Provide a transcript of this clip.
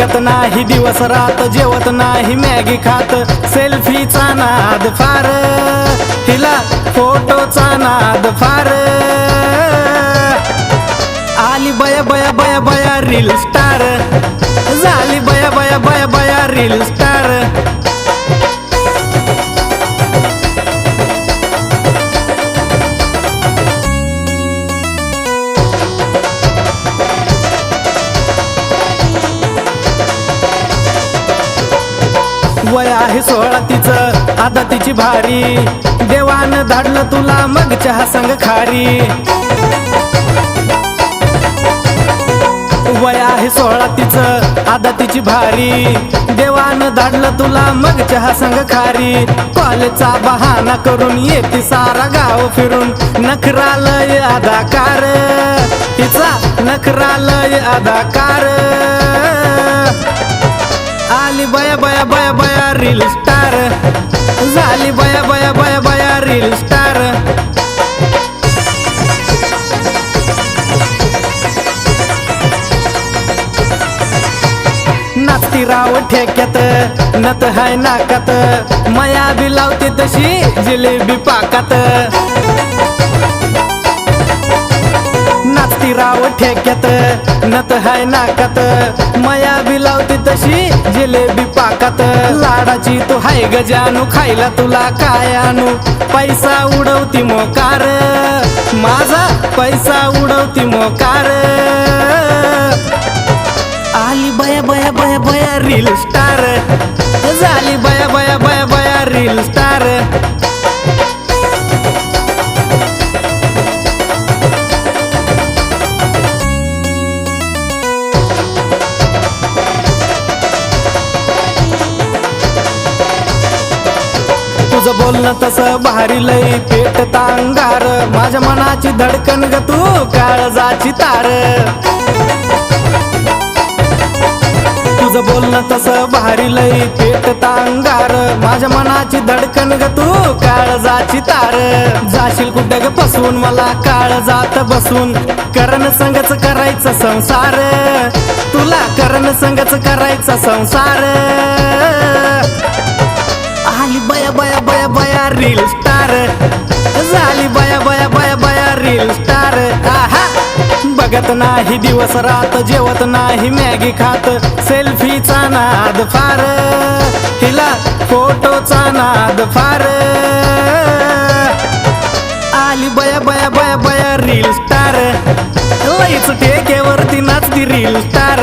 बघत नाही दिवस रात जेवत नाही मॅगी खात सेल्फीचा नाद फार. हिला फोटोचा नाद फार. आली बया बया बया बया रील स्टार झाली बया बया बया बया रील स्टार वय आहे सोळा तिचं. आता तिची भारी. देवानं धाडलं तुला मग चहा संग खारी. वय आहे सोळा तिचं आता तिची भारी. देवानं धाडलं तुला मग चहा संग खारी. कॉलेजचा बहाना करून येते सारा गाव फिरून. नखरालय अदाकार. तिचा नखरालय अदाकार. आली बया बया बया बया. रील स्टार झाली बया बया बया बया रील स्टार नाचती राव ठेक्यात नत हाय नाकात. मया बी लावते तशी जिलेबी पाकात. ठेक्यात नत हाय नाकात. मया बी लावते तशी जिलेबी पाकात. लाडाची तू हाय गजानू खायला तुला काय आणू? पैसा उडवती मोकार. माझा पैसा उडवती मोकार. आली बया बया बया बया रील स्टार झाली बया बया बया बया रील स्टार तुझं बोलणं तसं भारी लई पेट तांगार. माझ्या मनाची धडकन ग तू काळजाची तार. तुझं बोलणं तसं भारी लई पेट तांगार. माझ्या मनाची धडकन ग तू काळजाची तार. जाशील कुठे ग बसून मला काळ जात बसून. करण संगच करायचा संसार. तुला करण संगच करायचा संसार. ऐकत नाही दिवस रात जेवत नाही मॅगी खात. सेल्फीचा नाद फार हिला फोटोचा नाद फार. आली बया बया बया बया रील स्टार लईच टेकेवरती नाचती रील स्टार